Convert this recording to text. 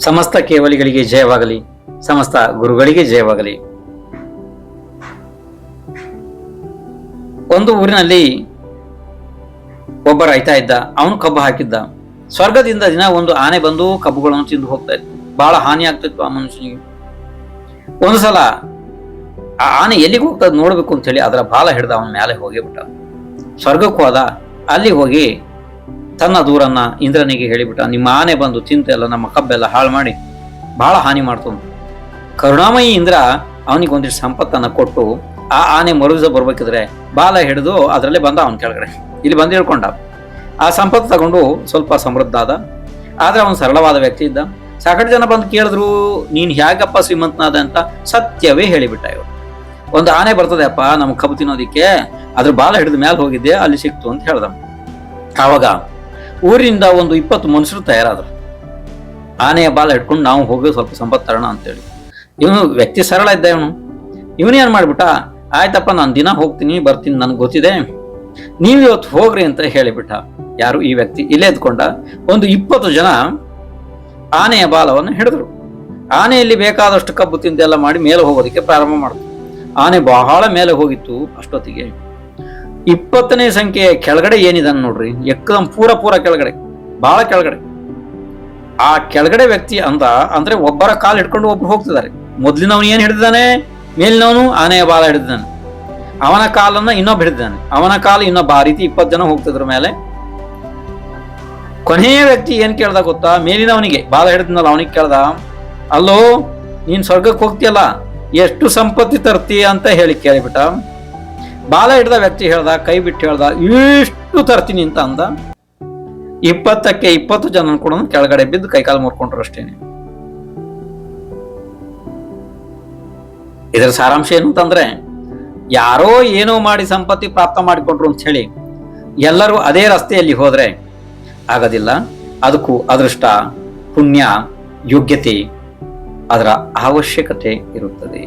ಸಮಸ್ತ ಕೇವಲಿಗಳಿಗೆ ಜಯವಾಗಲಿ, ಸಮಸ್ತ ಗುರುಗಳಿಗೆ ಜಯವಾಗಲಿ. ಒಂದು ಊರಿನಲ್ಲಿ ಒಬ್ಬ ರೈತ ಇದ್ದ, ಅವನು ಕಬ್ಬು ಹಾಕಿದ್ದ. ಸ್ವರ್ಗದಿಂದ ದಿನ ಒಂದು ಆನೆ ಬಂದು ಕಬ್ಬುಗಳನ್ನು ತಿಂದು ಹೋಗ್ತಾ ಇತ್ತು. ಬಹಳ ಹಾನಿ ಆಗ್ತಿತ್ತು ಆ ಮನುಷ್ಯನಿಗೆ. ಒಂದು ಸಲ ಆ ಆನೆ ಎಲ್ಲಿಗೆ ಹೋಗ್ತದೆ ನೋಡ್ಬೇಕು ಅಂತ ಹೇಳಿ ಅದರ ಬಾಲ ಹಿಡ್ದ ಅವನ ಮೇಲೆ ಹೋಗಿಬಿಟ್ಟ. ಸ್ವರ್ಗಕ್ಕೂ ಹೋದ ಅಲ್ಲಿ ಹೋಗಿ ತನ್ನ ದೂರನ್ನ ಇಂದ್ರನಿಗೆ ಹೇಳಿಬಿಟ್ಟ, ನಿಮ್ಮ ಆನೆ ಬಂದು ತಿಂತೆಲ್ಲ ನಮ್ಮ ಕಬ್ಬೆಲ್ಲ ಹಾಳು ಮಾಡಿ ಬಹಳ ಹಾನಿ ಮಾಡ್ತು ಕರುಣಾಮಯಿ ಇಂದ್ರ ಅವನಿಗೆ ಒಂದಿಷ್ಟು ಸಂಪತ್ತನ್ನ ಕೊಟ್ಟು, ಆ ಆನೆ ಮರುದಿಸ ಬರ್ಬೇಕಿದ್ರೆ ಬಾಲ ಹಿಡಿದು ಅದರಲ್ಲೇ ಬಂದ ಅವನ ಕೆಳಗಡೆ. ಇಲ್ಲಿ ಬಂದು ಹೇಳ್ಕೊಂಡ. ಆ ಸಂಪತ್ತು ತಗೊಂಡು ಸ್ವಲ್ಪ ಸಮೃದ್ಧ ಆದ. ಆದ್ರೆ ಅವನು ಸರಳವಾದ ವ್ಯಕ್ತಿ ಇದ್ದ. ಸಾಕಷ್ಟು ಜನ ಬಂದು ಕೇಳಿದ್ರು, ನೀನ್ ಹೇಗಪ್ಪ ಶ್ರೀಮಂತನಾದ ಅಂತ ಸತ್ಯವೇ ಹೇಳಿಬಿಟ್ಟ ಇವರು. ಒಂದು ಆನೆ ಬರ್ತದೆಪ್ಪ ನಮ್ಗೆ ಕಬ್ಬು ತಿನ್ನೋದಿಕ್ಕೆ, ಅದ್ರ ಬಾಲ ಹಿಡಿದ ಮೇಲೆ ಹೋಗಿದ್ದೆ ಅಲ್ಲಿ ಸಿಕ್ತು ಅಂತ ಹೇಳ್ದ ಆವಾಗ ಊರಿಂದ ಒಂದು ಇಪ್ಪತ್ತು ಮನುಷ್ಯರು ತಯಾರಾದರು. ಆನೆಯ ಬಾಲ ಹಿಡ್ಕೊಂಡು ನಾವು ಹೋಗಿ ಸ್ವಲ್ಪ ಸಂಪತ್ತು ತರೋಣ ಅಂತೇಳಿ. ಇವನು ವ್ಯಕ್ತಿ ಸರಳ ಇದ್ದ ಇವನು. ಇವನೇನು ಮಾಡಿಬಿಟ್ಟ, ಆಯ್ತಪ್ಪ, ನಾನು ದಿನ ಹೋಗ್ತೀನಿ, ಬರ್ತೀನಿ, ನನ್ಗೆ ಗೊತ್ತಿದೆ. ನೀವು ಇವತ್ತು ಹೋಗ್ರಿ ಅಂತ ಹೇಳಿಬಿಟ್ಟ. ಯಾರು? ಈ ವ್ಯಕ್ತಿ. ಇಲ್ಲೇ ಎದ್ಕೊಂಡ ಒಂದು ಇಪ್ಪತ್ತು ಜನ ಆನೆಯ ಬಾಲವನ್ನು ಹಿಡಿದ್ರು. ಆನೆಯಲ್ಲಿ ಬೇಕಾದಷ್ಟು ಕಬ್ಬು ತಿಂದೆಲ್ಲ ಮಾಡಿ ಮೇಲೆ ಹೋಗೋದಕ್ಕೆ ಪ್ರಾರಂಭ ಮಾಡಿದ್ರು ಆನೆ ಬಹಳ ಮೇಲೆ ಹೋಗಿತ್ತು ಅಷ್ಟೊತ್ತಿಗೆ. ಇಪ್ಪತ್ತನೇ ಸಂಖ್ಯೆ ಕೆಳಗಡೆ ಏನಿದೆ ನೋಡ್ರಿ. ಎಕ್ಕದಂ ಪೂರ ಪೂರ ಕೆಳಗಡೆ ಬಹಳ ಕೆಳಗಡೆ. ಆ ಕೆಳಗಡೆ ವ್ಯಕ್ತಿ ಅಂದ, ಅಂದ್ರೆ ಒಬ್ಬರ ಕಾಲು ಹಿಡ್ಕೊಂಡು ಒಬ್ರು ಹೋಗ್ತಿದ್ದಾರೆ. ಮೊದ್ಲಿನವನು ಏನು ಹಿಡಿದಾನೆ ಮೇಲಿನವನು ಆನೆಯ ಬಾಲ ಹಿಡಿದಾನೆ ಅವನ ಕಾಲನ್ನ ಇನ್ನೊಬ್ಬ ಹಿಡಿದಾನೆ ಅವನ ಕಾಲು ಇನ್ನೊಬ್ಬ, ಆ ರೀತಿ ಇಪ್ಪತ್ತು ಜನ ಹೋಗ್ತಿದ್ರ ಮೇಲೆ. ಕೊನೆಯ ವ್ಯಕ್ತಿ ಏನ್ ಕೇಳ್ದ ಗೊತ್ತಾ? ಮೇಲಿನವನಿಗೆ, ಬಾಲ ಹಿಡಿದ್ನಲ್ಲ ಅವನಿಗೆ ಕೇಳ್ದ, ಅಲ್ಲೋ, ನೀನ್ ಸ್ವರ್ಗಕ್ಕೆ ಹೋಗ್ತಿಯಲ್ಲ? ಎಷ್ಟು ಸಂಪತ್ತಿ ತರ್ತೀಯ? ಅಂತ ಹೇಳಿ ಕೇಳಿಬಿಟ್ಟ. ಬಾಲ ಹಿಡ್ದ ವ್ಯಕ್ತಿ ಹೇಳ್ದ, ಕೈ ಬಿಟ್ಟು ಹೇಳ್ದ, ಇಷ್ಟು ತರ್ತೀನಿ ಅಂತ ಅಂದ. ಇಪ್ಪತ್ತಕ್ಕೆ ಇಪ್ಪತ್ತು ಜನ ಕೂಡ ಕೆಳಗಡೆ ಬಿದ್ದು ಕೈಕಾಲು ಮುರ್ಕೊಂಡ್ರು ಅಷ್ಟೇನೆ ಇದರ ಸಾರಾಂಶ ಏನು ಅಂತಂದ್ರೆ ಯಾರೋ ಏನೋ ಮಾಡಿ ಸಂಪತ್ತಿ ಪ್ರಾಪ್ತ ಮಾಡಿಕೊಂಡ್ರು ಅಂತ ಹೇಳಿ, ಎಲ್ಲರೂ ಅದೇ ರಸ್ತೆಯಲ್ಲಿ ಹೋದ್ರೆ ಆಗೋದಿಲ್ಲ. ಅದಕ್ಕೂ ಅದೃಷ್ಟ, ಪುಣ್ಯ, ಯೋಗ್ಯತೆ, ಅದರ ಅವಶ್ಯಕತೆ ಇರುತ್ತದೆ.